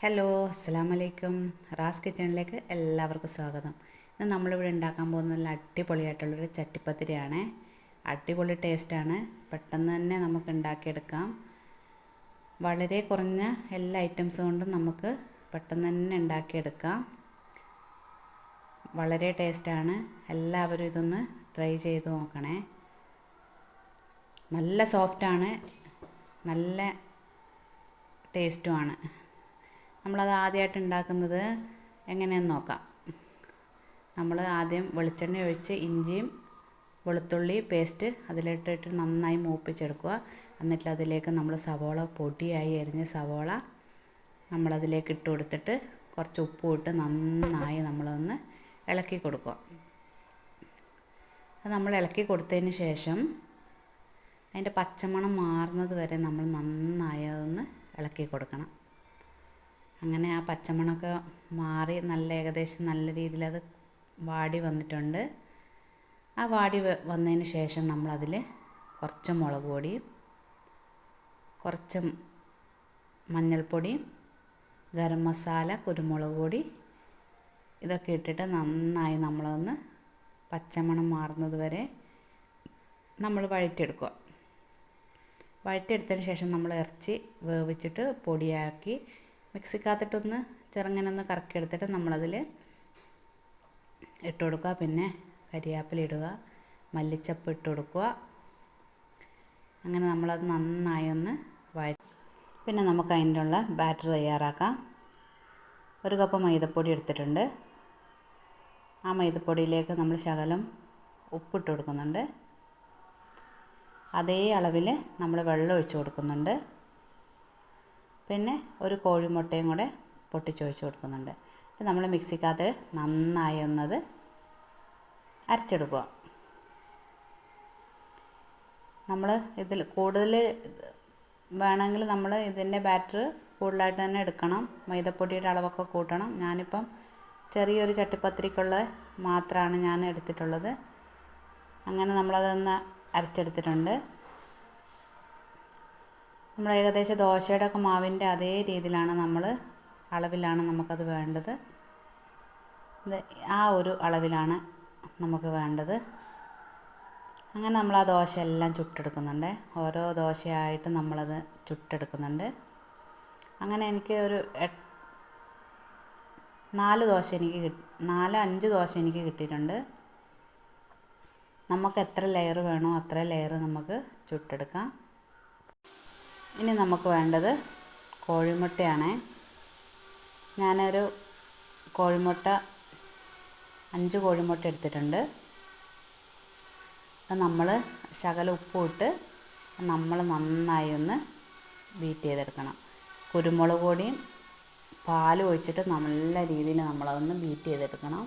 Hello അസ്സാം വലൈക്കും Ras കിച്ചണിലേക്ക് എല്ലാവർക്കും സ്വാഗതം. ഇന്ന് നമ്മളിവിടെ ഉണ്ടാക്കാൻ പോകുന്ന നല്ല അടിപൊളിയായിട്ടുള്ളൊരു ചട്ടിപ്പത്തിരിയാണ്. അടിപൊളി ടേസ്റ്റാണ്. പെട്ടെന്ന് തന്നെ നമുക്ക് ഉണ്ടാക്കിയെടുക്കാം. വളരെ കുറഞ്ഞ എല്ലാ ഐറ്റംസ് കൊണ്ടും നമുക്ക് പെട്ടെന്ന് തന്നെ ഉണ്ടാക്കിയെടുക്കാം. വളരെ ടേസ്റ്റാണ്. എല്ലാവരും ഇതൊന്ന് ട്രൈ ചെയ്ത് നോക്കണേ. നല്ല സോഫ്റ്റാണ്. നല്ല ടേസ്റ്റുമാണ്. നമ്മളത് ആദ്യമായിട്ട് ഉണ്ടാക്കുന്നത് എങ്ങനെയെന്ന് നോക്കാം. നമ്മൾ ആദ്യം വെളിച്ചെണ്ണ ഒഴിച്ച് ഇഞ്ചിയും വെളുത്തുള്ളി പേസ്റ്റ് അതിലിട്ടിട്ട് നന്നായി മൂപ്പിച്ചെടുക്കുക. എന്നിട്ട് അതിലേക്ക് നമ്മൾ സവോള പൊടിയായി അരിഞ്ഞ സവോള നമ്മളതിലേക്ക് ഇട്ട് കൊടുത്തിട്ട് കുറച്ച് ഉപ്പും ഇട്ട് നന്നായി നമ്മളൊന്ന് ഇളക്കി കൊടുക്കുക. അത് നമ്മൾ ഇളക്കി കൊടുത്തതിന് ശേഷം അതിന്റെ പച്ചമണം മാറുന്നത് വരെ നമ്മൾ നന്നായി അതൊന്ന് ഇളക്കി കൊടുക്കണം. അങ്ങനെ ആ പച്ചമണമൊക്കെ മാറി നല്ല ഏകദേശം നല്ല രീതിയിൽ അത് വാടി വന്നിട്ടുണ്ട്. ആ വാടി വന്നതിന് ശേഷം നമ്മളതിൽ കുറച്ച് മുളക് പൊടിയും കുറച്ച് മഞ്ഞൾപ്പൊടി ഗരം മസാല കുരുമുളക് പൊടി ഇതൊക്കെ ഇട്ടിട്ട് നന്നായി നമ്മളൊന്ന് പച്ചമണം മാറുന്നത് വരെ നമ്മൾ വഴറ്റിയെടുക്കുക. വഴറ്റിയെടുത്തതിന് ശേഷം നമ്മൾ ഇറച്ചി വേവിച്ചിട്ട് പൊടിയാക്കി മിക്സിക്കകത്തിട്ടൊന്ന് ചെറുങ്ങനൊന്ന് കറക്കി കറക്കിയെടുത്തിട്ട് നമ്മളതിൽ ഇട്ട് കൊടുക്കുക പിന്നെ കരിയാപ്പില ഇടുക മല്ലിച്ചപ്പ് ഇട്ട് കൊടുക്കുക. അങ്ങനെ നമ്മളത് നന്നായി ഒന്ന് വഴ പിന്നെ നമുക്ക് അതിന്റെ ഉള്ള ബാറ്റർ തയ്യാറാക്കാം. ഒരു കപ്പ് മൈദപ്പൊടി എടുത്തിട്ടുണ്ട്. ആ മൈദപ്പൊടിയിലേക്ക് നമ്മൾ ശകലം ഉപ്പിട്ട് കൊടുക്കുന്നുണ്ട്. അതേ അളവിൽ നമ്മൾ വെള്ളം ഒഴിച്ച് കൊടുക്കുന്നുണ്ട്. പിന്നെ ഒരു കോഴിമുട്ടയും കൂടെ പൊട്ടിച്ചൊഴിച്ച് കൊടുക്കുന്നുണ്ട്. നമ്മൾ മിക്സിക്കകത്ത് നന്നായി ഒന്നത് അരച്ചെടുക്കുക. നമ്മൾ ഇതിൽ കൂടുതൽ വേണമെങ്കിൽ നമ്മൾ ഇതിന്റെ ബാറ്റർ കൂടുതലായിട്ട് തന്നെ എടുക്കണം. മൈദപ്പൊടിയുടെ അളവൊക്കെ കൂട്ടണം. ഞാനിപ്പം ചെറിയൊരു ചട്ടിപ്പത്തിരിക്കുള്ള മാത്രമാണ് ഞാൻ എടുത്തിട്ടുള്ളത്. അങ്ങനെ നമ്മളതൊന്ന് അരച്ചെടുത്തിട്ടുണ്ട്. നമ്മൾ ഏകദേശം ദോശയുടെ ഒക്കെ മാവിന്റെ അതേ രീതിയിലാണ് നമ്മൾ അളവിലാണ് നമുക്കത് വേണ്ടത്. ആ ഒരു അളവിലാണ് നമുക്ക് വേണ്ടത്. അങ്ങനെ നമ്മൾ ആ ദോശ എല്ലാം ചുട്ടെടുക്കുന്നുണ്ട്. ഓരോ ദോശയായിട്ട് നമ്മളത് ചുട്ടെടുക്കുന്നുണ്ട്. അങ്ങനെ എനിക്ക് ഒരു നാല് ദോശ എനിക്ക് നാല് അഞ്ച് ദോശ എനിക്ക് കിട്ടിയിട്ടുണ്ട്. നമുക്ക് എത്ര ലെയർ വേണോ അത്ര ലെയർ നമുക്ക് ചുട്ടെടുക്കാം. ഇനി നമുക്ക് വേണ്ടത് കോഴിമുട്ടയാണ്. ഞാനൊരു കോഴിമുട്ട അഞ്ച് കോഴിമുട്ട എടുത്തിട്ടുണ്ട്. അത് നമ്മൾ ശകല ഉപ്പും ഇട്ട് നമ്മൾ നന്നായി ഒന്ന് ബീറ്റ് ചെയ്തെടുക്കണം. കുരുമുളക് പൊടിയും പാൽ ഒഴിച്ചിട്ട് നല്ല രീതിയിൽ നമ്മളതൊന്ന് ബീറ്റ് ചെയ്തെടുക്കണം.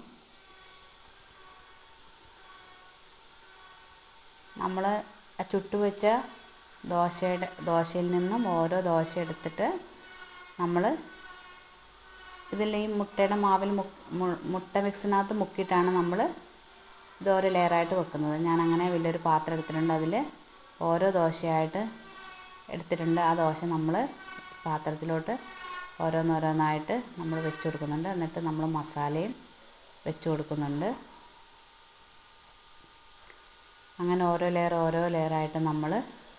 നമ്മൾ ചുട്ടുവെച്ച ദോശയുടെ ദോശയിൽ നിന്നും ഓരോ ദോശ എടുത്തിട്ട് നമ്മൾ ഇതിൽ ഈ മുട്ടയുടെ മാവിൽ മുട്ട മിക്സിനകത്ത് മുക്കിയിട്ടാണ് നമ്മൾ ഇത് ഓരോ ലെയറായിട്ട് വെക്കുന്നത്. ഞാൻ അങ്ങനെ വലിയൊരു പാത്രം എടുത്തിട്ടുണ്ട്. അതിൽ ഓരോ ദോശയായിട്ട് എടുത്തിട്ടുണ്ട്. ആ ദോശ നമ്മൾ പാത്രത്തിലോട്ട് ഓരോന്നോരോന്നായിട്ട് നമ്മൾ വെച്ച് കൊടുക്കുന്നുണ്ട്. എന്നിട്ട് നമ്മൾ മസാലയും വെച്ച് കൊടുക്കുന്നുണ്ട്. അങ്ങനെ ഓരോ ലെയർ ഓരോ ലെയറായിട്ട് നമ്മൾ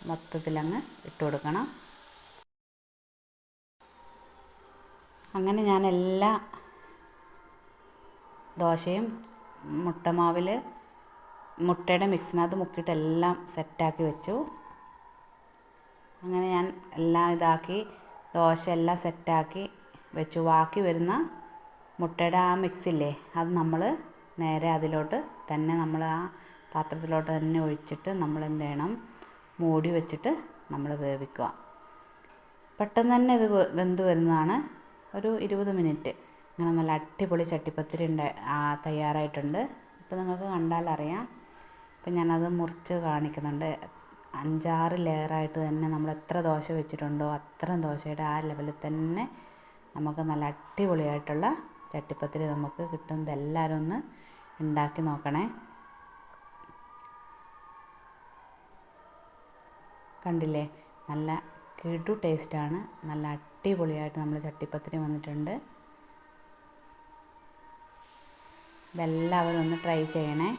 മൊത്തത്തിലങ്ങ് ഇട്ട് കൊടുക്കണം അങ്ങനെ ഞാൻ എല്ലാ ദോശയും മുട്ടമാവിൽ മുട്ടയുടെ മിക്സിനകത്ത് മുക്കിയിട്ട് എല്ലാം സെറ്റാക്കി വെച്ചു. അങ്ങനെ ഞാൻ എല്ലാം ഇതാക്കി ദോശ എല്ലാം സെറ്റാക്കി വെച്ചു. ബാക്കി വരുന്ന മുട്ടയുടെ ആ മിക്സില്ലേ അത് നമ്മൾ നേരെ അതിലോട്ട് തന്നെ നമ്മൾ ആ പാത്രത്തിലോട്ട് തന്നെ ഒഴിച്ചിട്ട് നമ്മൾ എന്ത് ചെയ്യണം മൂടി വെച്ചിട്ട് നമ്മൾ വേവിക്കുക. പെട്ടെന്ന് തന്നെ ഇത് വെന്ത് വരുന്നതാണ്. ഒരു ഇരുപത് മിനിറ്റ്. അങ്ങനെ നല്ല അടിപൊളി ചട്ടിപ്പത്തിരി ഉണ്ട് തയ്യാറായിട്ടുണ്ട്. ഇപ്പോൾ നിങ്ങൾക്ക് കണ്ടാൽ അറിയാം. ഇപ്പം ഞാനത് മുറിച്ച് കാണിക്കുന്നുണ്ട്. അഞ്ചാറ് ലെയറായിട്ട് തന്നെ നമ്മൾ എത്ര ദോശ വെച്ചിട്ടുണ്ടോ അത്രയും ദോശയുടെ ആ ലെവലിൽ തന്നെ നമുക്ക് നല്ല അടിപൊളിയായിട്ടുള്ള ചട്ടിപ്പത്തിരി നമുക്ക് കിട്ടും. ഇതെല്ലാവരും ഒന്ന് ഉണ്ടാക്കി നോക്കണേ. കണ്ടില്ലേ? നല്ല കിടു ടേസ്റ്റാണ്. നല്ല അടിപൊളിയായിട്ട് നമ്മൾ ചട്ടിപ്പത്തിരി വന്നിട്ടുണ്ട്. ഇതെല്ലാവരും ഒന്ന് ട്രൈ ചെയ്യണേ.